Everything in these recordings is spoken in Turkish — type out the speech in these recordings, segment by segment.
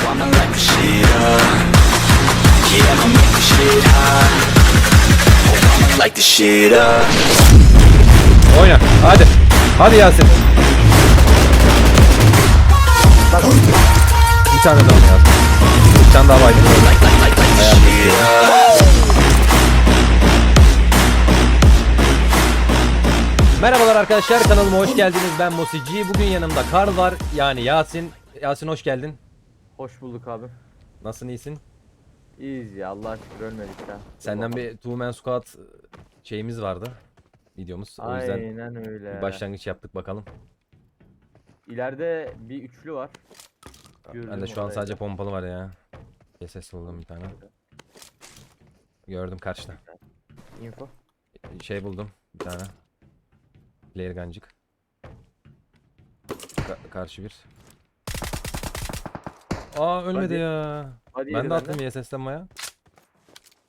I'ma light the shit up. Yeah, I'ma make the shit hot. Oh, I'ma light the shit up. Oyna. Hadi. Hadi Yasin. Bir tane daha Yasin. Bir tane daha up. Merhabalar arkadaşlar kanalıma hoş geldiniz. Ben Mosici. Bugün yanımda Karl var. Yani Yasin. Yasin hoş geldin. Hoş bulduk abi. Nasılsın iyisin? İyiyiz ya Allah şükür ölmedik ya. Senden bir Two Man Squad şeyimiz vardı. Videomuz. O yüzden Aynen öyle. bir başlangıç yaptık bakalım. İleride bir üçlü var. Ben de Gördüm şu an orayı. sadece pompalı var ya. SS buldum bir tane. Gördüm karşıda. Info. Şey buldum bir tane. Player gancık. Ka- karşı bir. Aa ölmedi Hadi. ya. Hadi Ben yedi de attım benden. YSS'den Maya.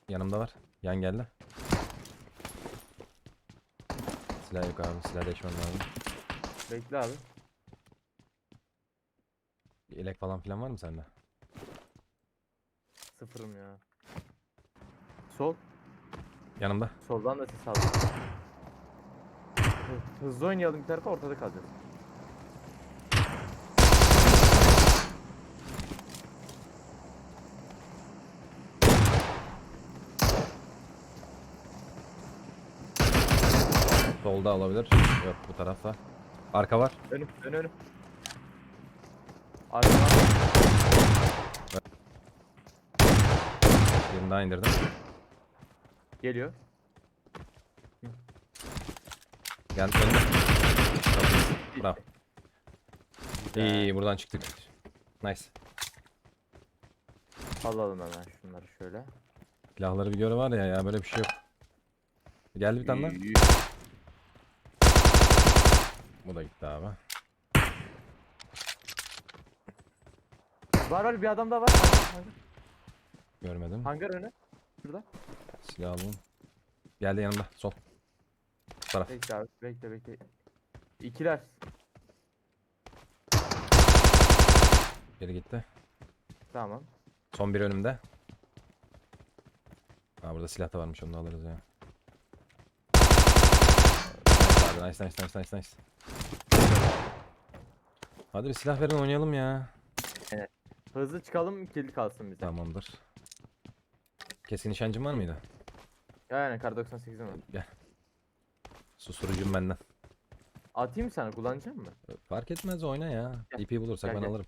Yanımda var. Yan geldi. Silah yok abi. Silah değişmem lazım. Bekle abi. Bir Elek falan filan var mı sende? Sıfırım ya. Sol. Yanımda. Soldan da ses aldım. Hı- Hızlı oynayalım bir tarafa ortada kalacağız. Solda olabilir. Yok bu tarafta. Arka var. Önüm, ön önüm. Arkadan Birini daha indirdim. geliyor. Gel önüne. Bravo. İyi, iyi buradan çıktık. Nice. Alalım hemen şunları şöyle. Silahları bir göre var ya ya böyle bir şey yok. Geldi bir tane daha. Bu da gitti abi. Var var bir adam daha var. Hangar. Görmedim. Hangar önü. Şurada. Silah alayım. Geldi yanımda. Sol. Bu taraf. Bekle abi bekle bekle. İkiler. Geri gitti. Tamam. Son bir önümde. Aa burada silah da varmış onu da alırız ya. Nice abi nice nice nice nice nice. Hadi bir silah verin oynayalım ya. Hızlı çıkalım kill kalsın bize. Tamamdır. Kesin nişancın var mıydı? Yani kar 98'im var. Susturucum benden. Atayım sana kullanacak mı? Fark etmez oyna ya. Gel. DP bulursak Gel, ben gel. alırım.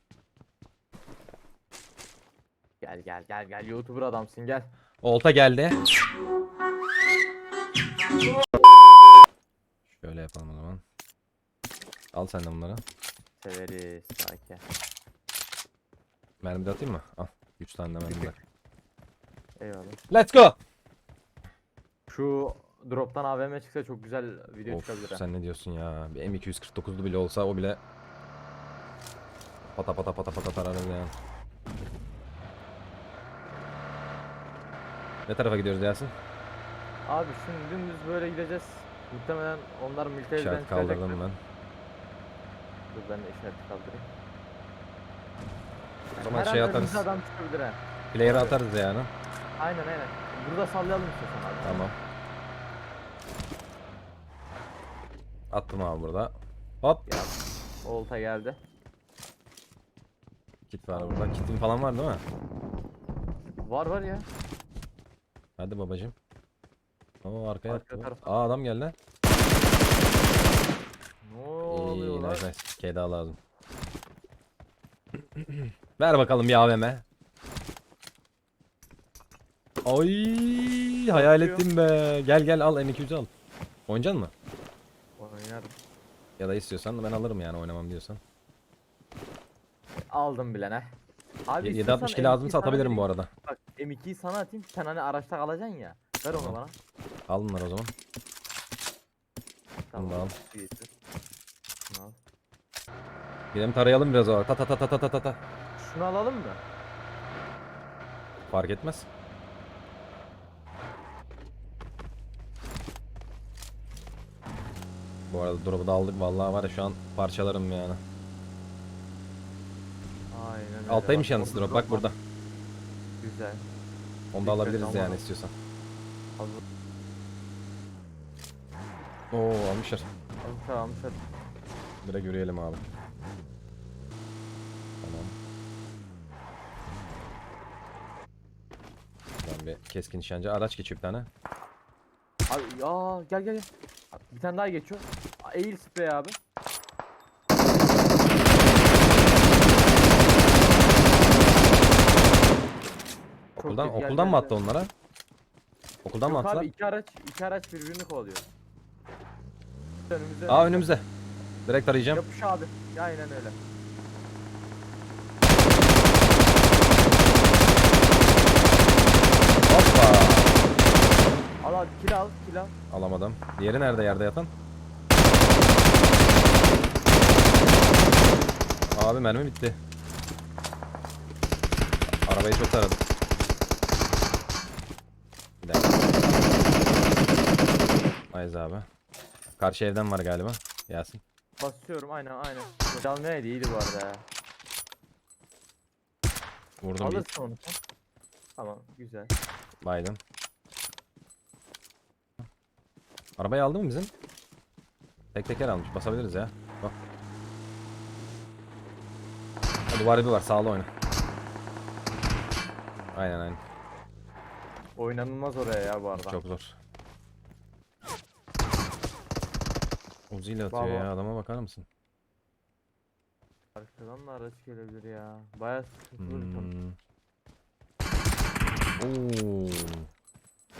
Gel gel gel gel YouTuber adamsın gel. Olta geldi. Şöyle yapalım o zaman. Al sen de bunları. Severiz sakin. Mermi de atayım mı? Al. 3 tane de mermi de. Eyvallah. Let's go. Şu droptan AVM çıksa çok güzel video Of çıkabilir ha. sen ne diyorsun ya? Bir M249'lu bile olsa o bile pata pata pata pata tararız yani. Ne tarafa gidiyoruz Yasin? Abi şimdi dümdüz böyle gideceğiz. Muhtemelen onlar mülteciden İşaret çıkacaktır. kaldırdım ben. Dur ben de işareti kaldırayım. O zaman Her şey an atarız. önümüze adam çıkabilir ha. Player'ı atarız yani. Aynen aynen. Burada sallayalım istiyorsan abi. Tamam. Attım abi burada. Hop. Ya olta geldi. Kit var burada. Kitin falan var değil mi? Var var ya. Hadi babacım. Oo arkaya Arka attı. bu. Aa adam geldi. Ne İyi oluyor lan? nice nice. K daha lazım. Ver bakalım bir AVM. Ay hayal Yapıyor. ettim be. Gel gel al M200 al. Oynayacaksın mı? Oynarım. Ya da istiyorsan ben alırım yani oynamam diyorsan. Aldım bile ne. Abi Ye- istiyorsan 762 lazımsa M2'yi sana atabilirim bu arada. Bak M2'yi sana atayım sen hani araçta kalacaksın ya. Ver onu Tamam. bana. Al bunları o zaman. Bunu da. Şunu al. Gidelim tarayalım biraz o. Ta ta ta ta ta ta ta. Şunu alalım mı? Fark etmez. Bu arada drop'u da aldık vallahi var ya şu an parçalarım yani. Aynen öyle. Alttaymış Bak, yalnız orada drop bak burada. Güzel. Onu da Dikkat alabiliriz ama. yani istiyorsan. Hazır. Oo almışlar. Almışlar almışlar. Direkt yürüyelim abi. Tamam. Bir keskin nişancı. Araç geçiyor bir tane. Abi ya gel gel gel. Bir tane daha geçiyor. Eğil sprey abi. Çok Okuldan okuldan mı attı onlara? Okuldan mı Yok attılar? abi iki araç iki araç birbirini kovalıyor. Önümüzde. Aa önümüzde. Direkt arayacağım. Yapış abi. Ya, Aynen öyle. Al al kill al kill al. Alamadım. Diğeri nerede yerde yatan? Abi mermi bitti. Arabayı çok taradım. Bir dakika. Ayız abi. Karşı evden var galiba. Yasin. Basıyorum aynen aynen. Çalmaya iyiydi bu arada ya. Vurdum bir Alırsın onu. Tamam güzel. baydım. Arabayı aldı mı bizim? Tek teker almış. Basabiliriz ya. Bak. Ha, duvar bir var. Sağlı oyna. Aynen aynen. Oynanılmaz oraya ya bu arada. Çok zor. Uzi ile atıyor Baba. ya. Adama bakar mısın? Arkadan da araç gelebilir ya. Baya sıkıntılı bir konu. Hmm. Oo.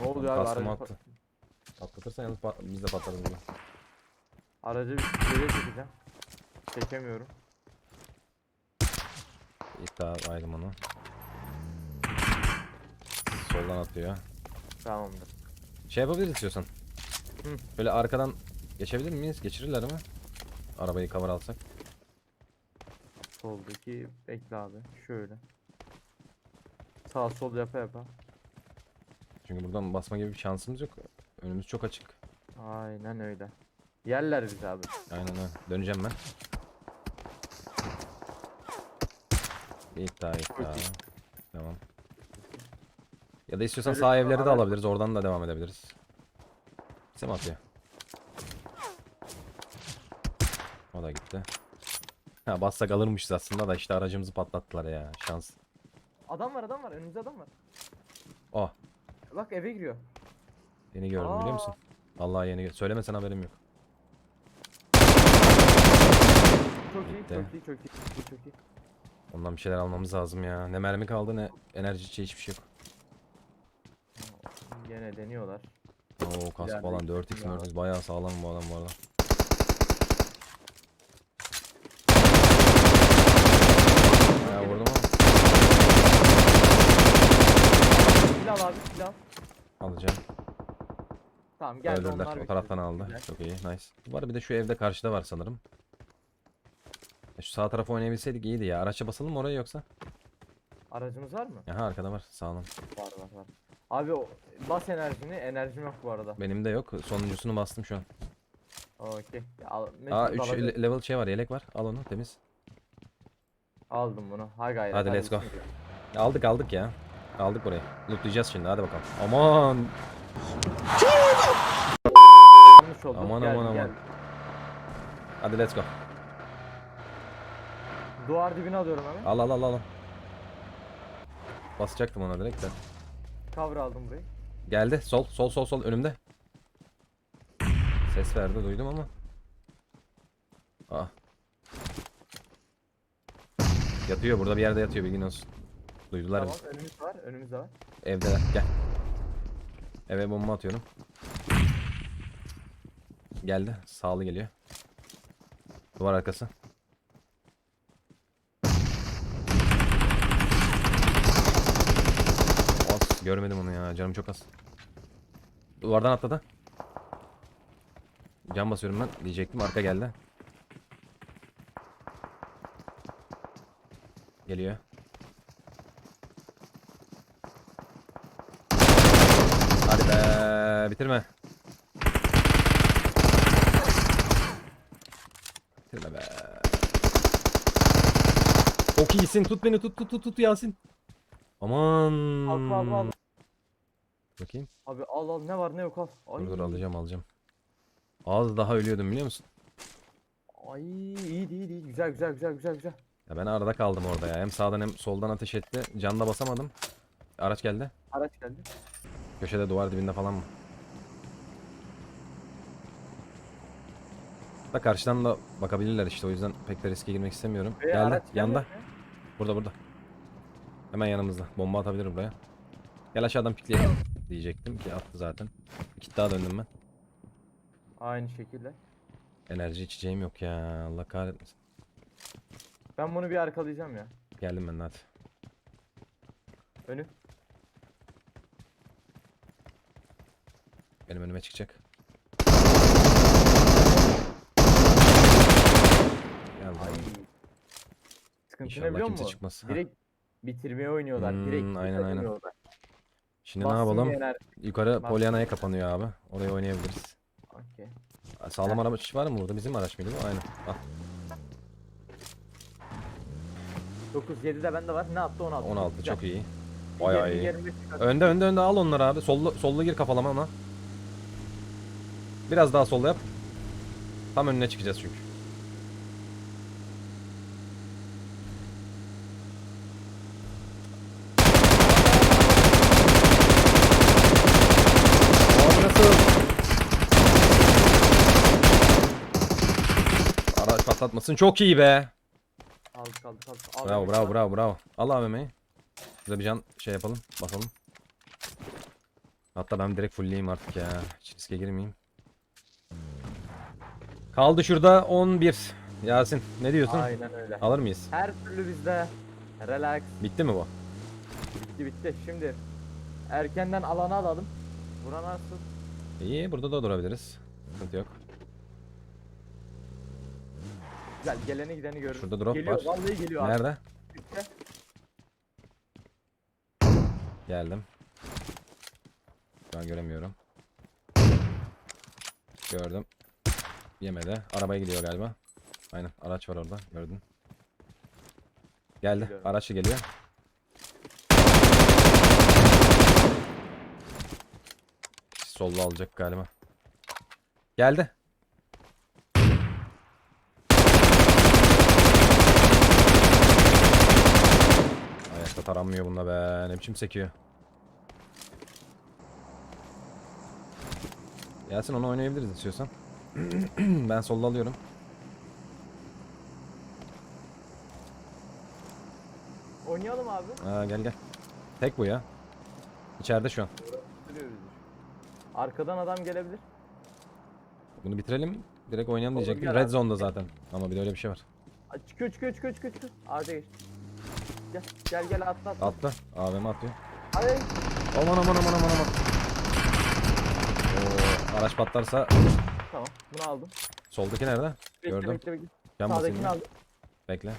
Ne oluyor abi Kastım attı. Patlatırsan yalnız pat- biz de patlarız burada. aracı bir geriye çekeceğim. Çekemiyorum. İlk daha baydım onu. Soldan atıyor. Tamamdır. Şey yapabiliriz istiyorsan. Hı. Böyle arkadan geçebilir miyiz? Geçirirler mi? Arabayı cover alsak. Soldaki bekle abi. Şöyle. Sağ sol yapa yapa. Çünkü buradan basma gibi bir şansımız yok. Önümüz çok açık. Aynen öyle. Yerler bizi abi. Aynen öyle. Döneceğim ben. İlk daha. Tamam. Ya da istiyorsan Öyle sağ evleri de alabiliriz. Oradan da devam edebiliriz. Kim atıyor? O da gitti. Ha bassak alırmışız aslında da işte aracımızı patlattılar ya. Şans. Adam var adam var. Önümüzde adam var. Oh. Bak eve giriyor. Yeni gördüm biliyor Aa. musun? Vallahi yeni gö- Söylemesen haberim yok. Çok iyi Bitti. çok iyi çok iyi. Çok iyi, çok iyi. Ondan bir şeyler almamız lazım ya. Ne mermi kaldı ne enerji içeceği hiçbir şey yok. Gene deniyorlar. Oo kask falan iki 4x takım daha 4x bayağı sağlam bu adam bu arada. Bayağı vurdum ama Kill al abi kill al. alacağım. Tamam geldi Öldürdüler. onlar O bitirdi. taraftan aldı. Güzel. Çok iyi. Nice. Arada bir de şu evde karşıda var sanırım. E, Şu sağ tarafa oynayabilseydik iyiydi ya. Araçla basalım mı oraya yoksa? Aracımız var mı? Aha arkada var. Sağlam. Var var var. Abi o bas enerjini. Enerjim yok bu arada. Benim de yok. Sonuncusunu bastım şu an. Okey. Ya Al, Aa mecbur 3 alabilirim. level şey var. Yelek var. Al onu temiz. Aldım bunu. Ha gayret. Hadi let's go. bismillah. Aldık aldık ya. Aldık burayı. Lootlayacağız şimdi. Hadi bakalım. Aman. Yanlış oldu. Aman, Geldi, aman, aman. geldi. Hadi let's go. Duvar dibine alıyorum hemen. Al al al al. Basacaktım ona direkt de. Cover aldım burayı. Geldi. Sol sol sol sol önümde. Ses verdi duydum ama. Aa. Yatıyor burada bir yerde yatıyor bilgin olsun. Duydular Tamam bizi. önümüz var. Önümüzde var. Evdeler gel. Eve bomba atıyorum. Geldi. Sağlı geliyor. Duvar arkası. Az görmedim onu ya. Canım çok az. Duvardan atladı. Cam basıyorum ben. Diyecektim arka geldi. Geliyor. Hadi be bitirme. Çok iyisin. Tut beni tut tut tut tut Yasin. Aman. Al al al. Bakayım. Abi al al ne var ne yok al. Ay. Dur dur alacağım alacağım. Az daha ölüyordum biliyor musun? Ay iyi iyi iyi. Güzel güzel güzel güzel güzel. Ya ben arada kaldım orada ya. Hem sağdan hem soldan ateş etti. Canla basamadım. Araç geldi. Araç geldi. Köşede duvar dibinde falan mı? Da karşıdan da bakabilirler işte o yüzden pek de riske girmek istemiyorum. Ve Geldi yanda. gelmedi mi? Burada burada. Hemen yanımızda. Bomba atabilir buraya. Gel aşağıdan pikleyelim diyecektim ki attı zaten. Bir kit daha döndüm ben. Aynı şekilde. Enerji içeceğim yok ya. Allah kahretmesin. Ben bunu bir arkalayacağım ya. Geldim ben de hadi. Önü. Benim önüme çıkacak. Geldi. Ay. Sıkıntı ne İnşallah biliyor kimse musun? çıkmaz. Ha. Direkt bitirmeye oynuyorlar. Direkt Hmm, aynen, aynen, aynen. aynen. Şimdi ne yapalım? Yukarı Bas. Polyana'ya kapanıyor abi. Oraya oynayabiliriz. Okey. Sağlam araç var mı burada? Bizim araç mıydı bu? Aynen. Al. 9 7'de bende var. Ne yaptı 16. 16 Güzel. çok iyi. Bayağı iyi. Önde önde önde al onları abi. Sollu, sollu gir kafalama ama. Biraz daha solda yap. Tam önüne çıkacağız çünkü. Abi nasıl? Araç patlatmasın. Çok iyi be. Aldık aldık aldık. Al Bravo bravo bravo bravo. Al AVM'yi. Bize bir can şey yapalım. Basalım. Hatta ben direkt fullleyeyim artık ya. Hiç riske girmeyeyim. Kaldı şurada 11. Yasin ne diyorsun? Aynen öyle. Alır mıyız? Her türlü bizde. Relax. Bitti mi bu? Bitti bitti. Şimdi erkenden alanı alalım. Bura nasıl? İyi burada da durabiliriz. Sıkıntı yok. Güzel. Geleni gideni görürüz. Şurada drop geliyor, var. Vallahi geliyor abi. Nerede? Üstte. Geldim. Şu an göremiyorum. Gördüm. Yemedi. Arabaya gidiyor galiba. Aynen araç var orada gördün. Geldi. Biliyorum. Araçla geliyor. Sollu alacak galiba. Geldi. Ayakta taranmıyor bununla be. Ne biçim sekiyor. Yasin onu oynayabiliriz istiyorsan. ben solda alıyorum. Oynayalım abi. Aa, gel gel. Tek bu ya. İçeride şu an. Arkadan adam gelebilir. Bunu bitirelim. Direkt oynayalım diyecektim. Red zone'da zaten. Ama bir de öyle bir şey var. Aa, Çıkıyor çıkıyor çıkıyor çıkıyor çıkıyor. Ağaca geç. Gel gel gel atla atla. Atla. AVM atlıyor. Hadi. Aman aman aman aman aman. Oo, araç patlarsa Tamam bunu aldım. soldaki nerede? Bekle Gördüm. bekle bekle. Can basayım. Sağdakini ya. aldım. Bekle.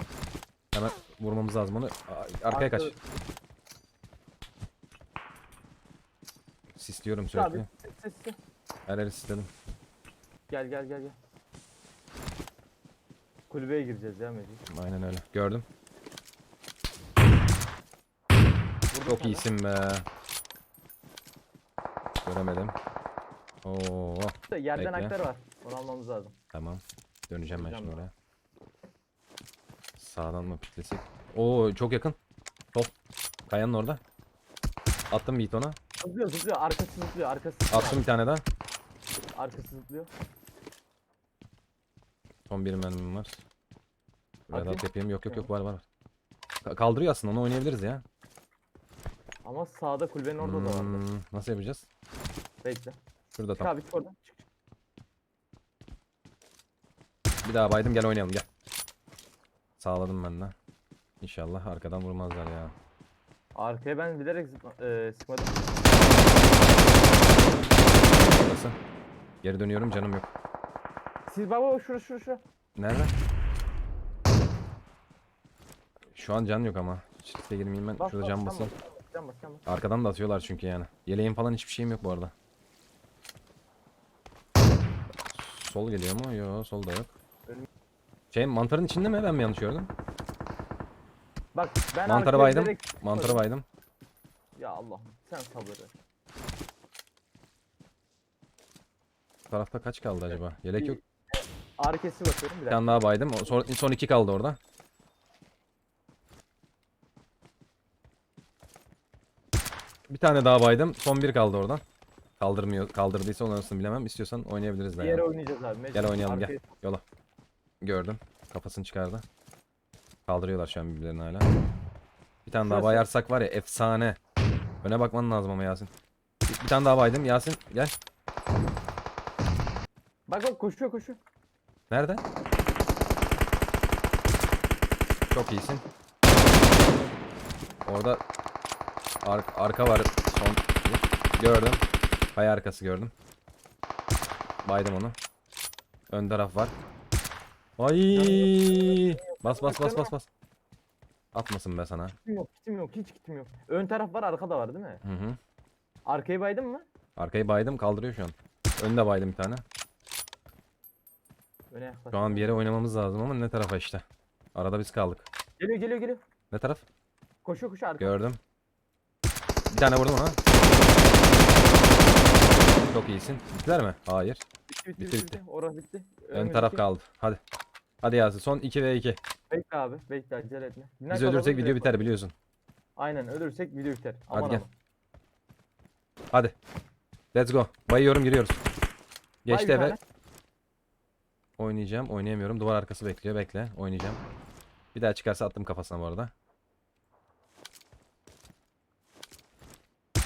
Hemen vurmamız lazım onu. Aa, Arkaya kaç. Arka- Sisliyorum Abi sürekli. ses ses ses. Her yeri sisledim. Gel gel gel gel. Kulübeye gireceğiz ya Mecid. Aynen öyle. Gördüm. Vurdum Çok iyisin be. Göremedim. Oo, Yerden Bekle. aktar var. Onu almamız lazım. tamam. Döneceğim ben şimdi oraya. Sağdan mı piklesek? Oo, çok yakın. Top. Kayanın orada. Attım beat ona. Zıplıyor zıplıyor. Arkası zıplıyor. Arkası zıplıyor. Attım bir tane daha. Arkası zıplıyor. Son bir mermim var. Redat yapayım. Yok yok yok var var. Ka- Kaldırıyor aslında onu oynayabiliriz ya. Ama sağda kulübenin orada da var. Hmm, nasıl yapacağız? Bekle. Şurada Çık tam. abi çık oradan. Çık. Bir daha baydım gel oynayalım gel. Sağladım ben de. İnşallah arkadan vurmazlar ya. Arkaya ben bilerek zıpla, e, sıkmadım. Burası. Geri dönüyorum canım yok. Siz baba şura şura şura. Nerede? Şu an can yok ama. Riske girmeyeyim ben. Bas, Şurada bas, can basayım. bas, Bas can bas. Arkadan da atıyorlar çünkü yani. Yeleğim falan hiçbir şeyim yok bu arada. Sol geliyor mu? Yok sol da yok. Şey mantarın içinde mi? Ben mi yanlış gördüm? Bak ben Mantarı arkaya baydım. direkt Mantarı çıkmadım. baydım. Ya Allah'ım sen sabır ver. Tarafta kaç kaldı acaba? Yelek yok. Ağrı kesici bakıyorum bir Bir dakika. tane daha baydım. O- Son, son iki kaldı orada. Bir tane daha baydım. Son bir kaldı oradan. Kaldırmıyor. Kaldırdıysa onun arasını bilemem. İstiyorsan oynayabiliriz Bir yere yani. oynayacağız abi. mecbur. Gel oynayalım, gel. Yola. Gördüm. Kafasını çıkardı. Kaldırıyorlar şu an birbirlerini hala. Bir tane daha bayarsak var ya efsane. Öne bakman lazım ama Yasin. Bir, bir tane daha baydım. Yasin gel. Bak bak koşuyor koşuyor. Nerede? Çok iyisin. Orada ar- arka var. Son gördüm. Kaya arkası gördüm. Baydım onu. Ön taraf var. Ay! Bas bas bas bas bas. Atmasın be sana. Kitim yok kitim yok hiç kitim yok. Ön taraf var arka da var değil mi? Hı hı. Arkayı baydın mı? Arkayı baydım kaldırıyor şu an. Önde baydım bir tane. Öne. Şu an bir yere oynamamız lazım ama ne tarafa işte. Arada biz kaldık. Geliyor geliyor geliyor. Ne taraf? Koşuyor koşuyor arka. Gördüm. Bir tane vurdum ona. Çok iyisin. Bittiler mi? Hayır. Bitti bitti bitti, bitti. Orası bitti. Ön taraf Önümüzdeki- kaldı. Hadi. Hadi Yasin. Son 2 ve 2. Bekle abi bekle acele etme. Biner Biz kalalım, ölürsek video direkt biter bak. biliyorsun. Aynen ölürsek video biter. Hadi Aman gel. aman. Hadi. Let's go. Bayıyorum giriyoruz. Bay Geçti bir eve. tane. Oynayacağım. Oynayamıyorum. Duvar arkası bekliyor. Bekle. Oynayacağım. Bir daha çıkarsa attım kafasına bu arada.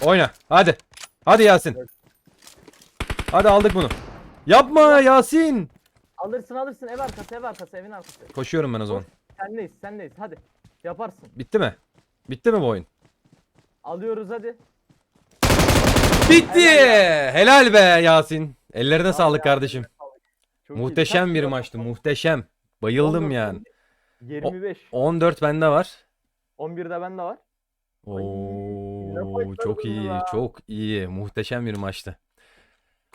Oyna. Hadi. Hadi Yasin. Hadi aldık bunu. Yapma Yasin. Alırsın alırsın ev arkası ev arkası evin arkası. Koşuyorum ben o zaman. Sendeyiz sendeyiz hadi. Yaparsın. Bitti mi? Bitti mi bu oyun? Alıyoruz hadi. Bitti. Helal be Yasin. Ellerine sağlık kardeşim. Çok iyi. Muhteşem Kaç bir kilo maçtı. Muhteşem. Bayıldım 14, yani. 25. 14 bende var. 11'de bende var. Oo, maçlar çok iyi, çok iyi. Muhteşem bir maçtı.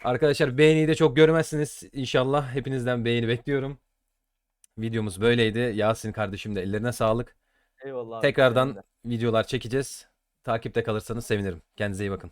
Arkadaşlar beğeniyi de çok görmezsiniz. İnşallah hepinizden beğeni bekliyorum. Videomuz böyleydi. Yasin kardeşim de ellerine sağlık. Eyvallah. Tekrardan videolar çekeceğiz. Takipte kalırsanız sevinirim. Kendinize iyi bakın.